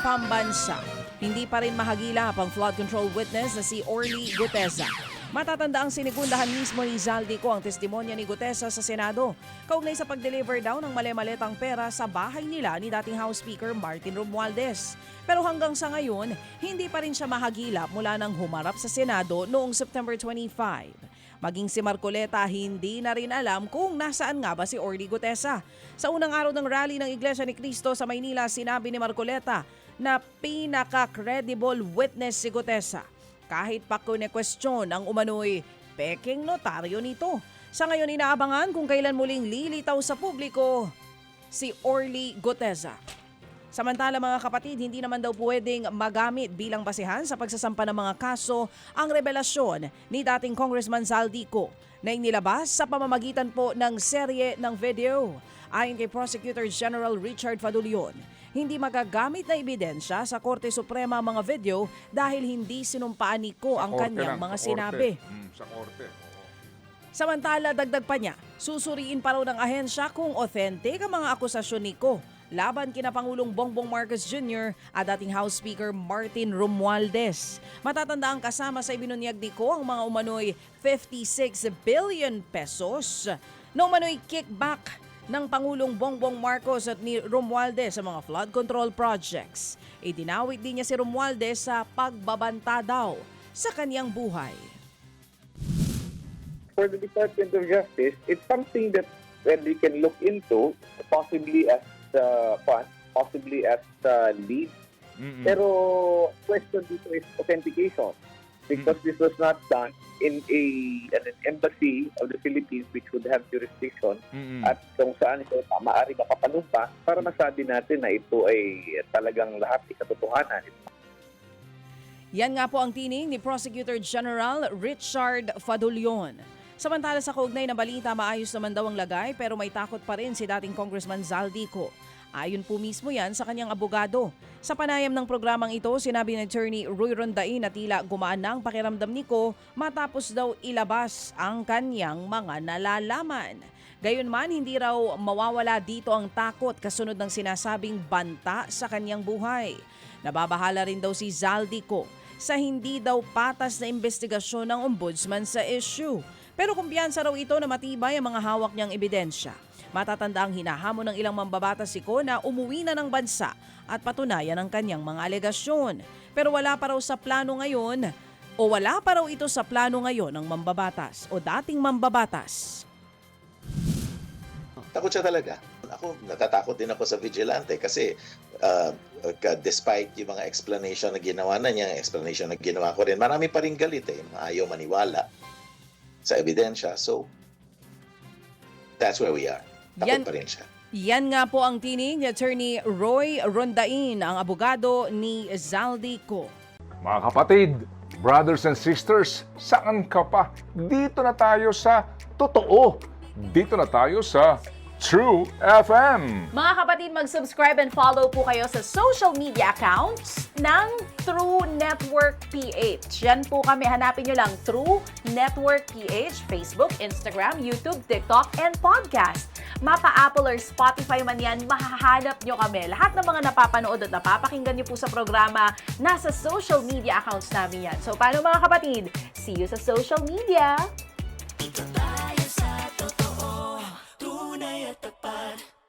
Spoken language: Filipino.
pambansa. Hindi pa rin mahagilap ang flood control witness na si Orly Guteza. Matatanda ang sinigundahan mismo ni Zaldico ang testimonya ni Gutesa sa Senado kaugnay sa pag-deliver daw ng mali-maletang pera sa bahay nila ni dating House Speaker Martin Romualdez. Pero hanggang sa ngayon, hindi pa rin siya mahagilap mula nang humarap sa Senado noong September 25. Maging si Marcoleta hindi na rin alam kung nasaan nga ba si Orly Gutesa. Sa unang araw ng rally ng Iglesia ni Cristo sa Maynila, sinabi ni Marcoleta na pinaka-credible witness si Gutesa. Kahit pa kune-question ang umano'y peking notaryo nito. Sa ngayon inaabangan kung kailan muling lilitaw sa publiko si Orly Guteza. Samantala mga kapatid, hindi naman daw pwedeng magamit bilang basehan sa pagsasampa ng mga kaso ang revelasyon ni dating Congressman Zaldico na inilabas sa pamamagitan po ng serye ng video. Ayon kay Prosecutor General Richard Fadulion, hindi magagamit na ebidensya sa Korte Suprema ang mga video dahil hindi sinumpaan ni Ko ang kanyang lang, mga sa korte. sinabi. Mm, sa korte. Samantala, dagdag pa niya, susuriin pa raw ng ahensya kung authentic ang mga akusasyon ni Ko laban kina Pangulong Bongbong Marcos Jr. at dating House Speaker Martin Romualdez. Matatanda ang kasama sa ibinunyag ni Ko ang mga umano'y 56 billion pesos na umano'y kickback ng Pangulong Bongbong Marcos at ni Romualdez sa mga flood control projects. Itinawid din niya si Romualdez sa pagbabanta daw sa kanyang buhay. for the Department of Justice, it's something that we can look into, possibly as uh, possibly as uh, lead. Mm-mm. Pero question dito is authentication because this was not done in a an embassy of the Philippines which would have jurisdiction Mm-mm. at kung saan ito maaari makapanumpa para masabi natin na ito ay talagang lahat ay katotohanan. Yan nga po ang tining ni Prosecutor General Richard Fadulion. Samantala sa kaugnay na balita, maayos naman daw ang lagay pero may takot pa rin si dating Congressman Zaldico. Ayon po mismo yan sa kanyang abogado. Sa panayam ng programang ito, sinabi ni Attorney Roy Rondain na tila gumaan na ang pakiramdam ni Ko matapos daw ilabas ang kanyang mga nalalaman. Gayunman, hindi raw mawawala dito ang takot kasunod ng sinasabing banta sa kanyang buhay. Nababahala rin daw si Zaldico sa hindi daw patas na investigasyon ng ombudsman sa issue. Pero kumpiyansa raw ito na matibay ang mga hawak niyang ebidensya. Matatanda ang hinahamon ng ilang mambabatas si Ko na umuwi na ng bansa at patunayan ang kanyang mga alegasyon. Pero wala pa raw sa plano ngayon o wala pa raw ito sa plano ngayon ng mambabatas o dating mambabatas. Takot siya talaga. Ako, natatakot din ako sa vigilante kasi uh, despite yung mga explanation na ginawa na niya, explanation na ginawa ko rin, marami pa rin galit eh, ayaw maniwala sa ebidensya. So, that's where we are. Takot Yan- pa rin siya. Yan nga po ang tinig ni Attorney Roy Rondain, ang abogado ni Zaldico. Mga kapatid, brothers and sisters, saan ka pa? Dito na tayo sa totoo. Dito na tayo sa True FM. Mga kapatid, mag-subscribe and follow po kayo sa social media accounts ng True Network PH. Yan po kami. Hanapin nyo lang True Network PH, Facebook, Instagram, YouTube, TikTok, and podcast mapa-Apple or Spotify man yan, mahahanap nyo kami. Lahat ng mga napapanood at napapakinggan nyo po sa programa, nasa social media accounts namin yan. So, paano mga kapatid? See you sa social media! Ito tayo sa totoo, tunay at tapad.